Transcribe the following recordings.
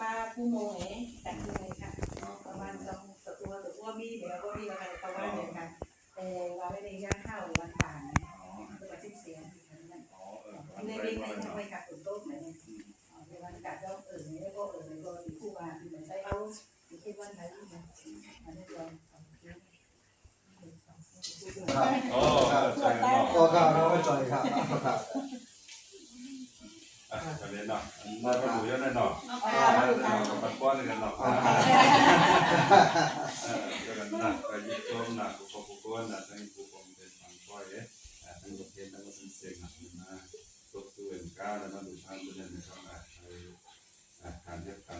มาผู้โมงเอ๋แต่คือไงค่ะประมาณสองตัวตัวตัวมีเดี๋ยวก็มีอะไรประมาณนี้ค่ะแต่เราไม่ได้ย่างข้าววันผ่านเป็นวันที่เสียงนั่นอ๋อเออในเรื่องในทำไมกับตัวโต๊ะไหนในวันกัดเราเออเนี่ยก็เออก็ดีคู่มาเหมือนใช้เอาคิดว่าไหนนะอันนี้ลองครับโอ้ใช่เนาะโอ้ครับเราไม่ใจครับครับ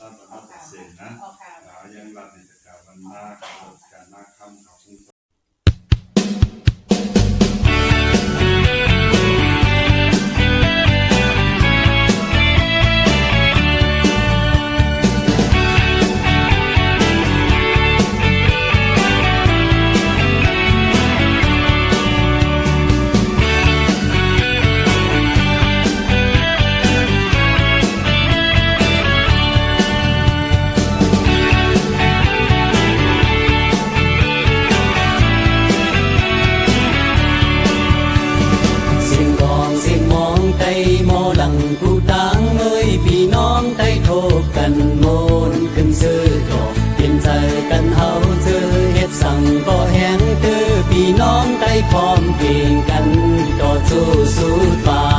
มาดูมาตามประมาณเศษนะอ๋อค่ะเรายังรัดในตะการวันหน้ากับการหน้าค่ำเขาคง Xin còn กันเอาเธอเฮ็ดสั่งก็แหงเธอพี่น้องใต้พร้อมเพียงกันต่อสู้สู้ฝ่า